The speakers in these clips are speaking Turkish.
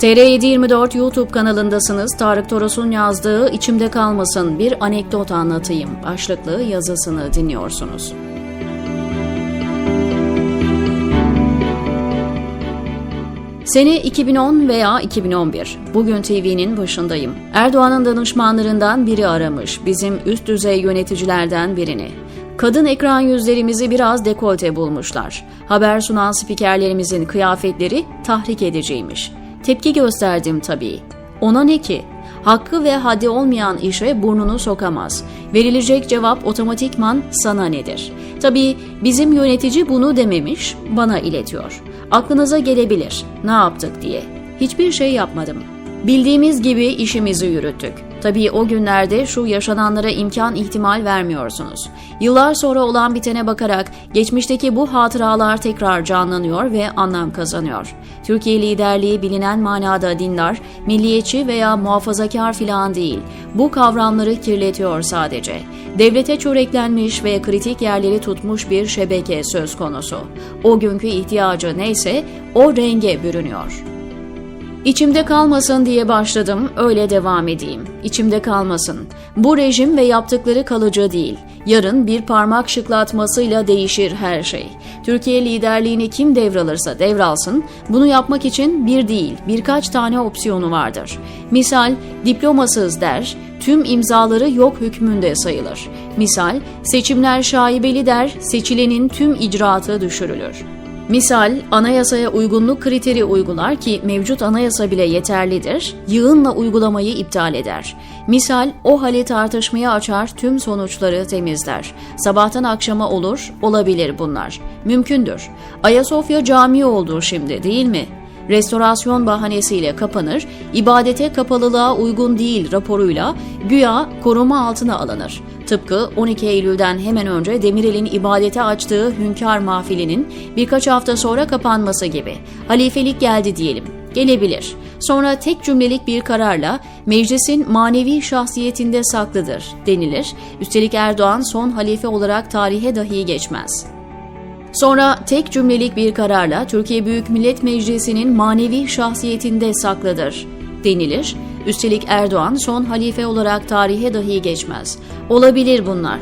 TR724 YouTube kanalındasınız. Tarık Toros'un yazdığı İçimde Kalmasın Bir Anekdot Anlatayım başlıklı yazısını dinliyorsunuz. Sene 2010 veya 2011. Bugün TV'nin başındayım. Erdoğan'ın danışmanlarından biri aramış. Bizim üst düzey yöneticilerden birini. Kadın ekran yüzlerimizi biraz dekolte bulmuşlar. Haber sunan spikerlerimizin kıyafetleri tahrik ediciymiş. Tepki gösterdim tabii. Ona ne ki? Hakkı ve haddi olmayan işe burnunu sokamaz. Verilecek cevap otomatikman sana nedir? Tabii bizim yönetici bunu dememiş, bana iletiyor. Aklınıza gelebilir, ne yaptık diye. Hiçbir şey yapmadım. Bildiğimiz gibi işimizi yürüttük. Tabii o günlerde şu yaşananlara imkan ihtimal vermiyorsunuz. Yıllar sonra olan bitene bakarak geçmişteki bu hatıralar tekrar canlanıyor ve anlam kazanıyor. Türkiye liderliği bilinen manada dindar, milliyetçi veya muhafazakar filan değil. Bu kavramları kirletiyor sadece. Devlete çöreklenmiş ve kritik yerleri tutmuş bir şebeke söz konusu. O günkü ihtiyacı neyse o renge bürünüyor. İçimde kalmasın diye başladım, öyle devam edeyim. İçimde kalmasın. Bu rejim ve yaptıkları kalıcı değil. Yarın bir parmak şıklatmasıyla değişir her şey. Türkiye liderliğini kim devralırsa devralsın, bunu yapmak için bir değil, birkaç tane opsiyonu vardır. Misal, diplomasız der, tüm imzaları yok hükmünde sayılır. Misal, seçimler şaibeli der, seçilenin tüm icraatı düşürülür. Misal, anayasaya uygunluk kriteri uygular ki mevcut anayasa bile yeterlidir, yığınla uygulamayı iptal eder. Misal, o hale tartışmaya açar, tüm sonuçları temizler. Sabahtan akşama olur, olabilir bunlar. Mümkündür. Ayasofya Camii oldu şimdi değil mi? restorasyon bahanesiyle kapanır, ibadete kapalılığa uygun değil raporuyla güya koruma altına alınır. Tıpkı 12 Eylül'den hemen önce Demirel'in ibadete açtığı hünkâr mahfilinin birkaç hafta sonra kapanması gibi. Halifelik geldi diyelim. Gelebilir. Sonra tek cümlelik bir kararla meclisin manevi şahsiyetinde saklıdır denilir. Üstelik Erdoğan son halife olarak tarihe dahi geçmez. Sonra tek cümlelik bir kararla Türkiye Büyük Millet Meclisi'nin manevi şahsiyetinde saklıdır denilir. Üstelik Erdoğan son halife olarak tarihe dahi geçmez. Olabilir bunlar.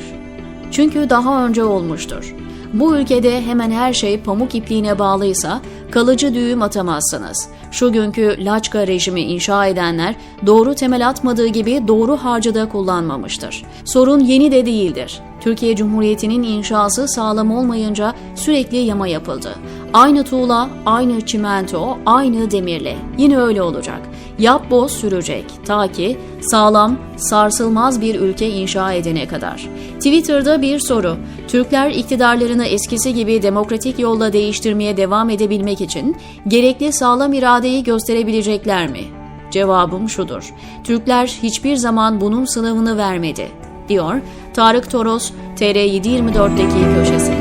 Çünkü daha önce olmuştur. Bu ülkede hemen her şey pamuk ipliğine bağlıysa kalıcı düğüm atamazsınız. Şu günkü Laçka rejimi inşa edenler doğru temel atmadığı gibi doğru harcı da kullanmamıştır. Sorun yeni de değildir. Türkiye Cumhuriyeti'nin inşası sağlam olmayınca sürekli yama yapıldı. Aynı tuğla, aynı çimento, aynı demirle. Yine öyle olacak. Yap boz sürecek ta ki sağlam, sarsılmaz bir ülke inşa edene kadar. Twitter'da bir soru. Türkler iktidarlarını eskisi gibi demokratik yolla değiştirmeye devam edebilmek için gerekli sağlam iradeyi gösterebilecekler mi? Cevabım şudur. Türkler hiçbir zaman bunun sınavını vermedi, diyor Tarık Toros TR724'deki köşesinde.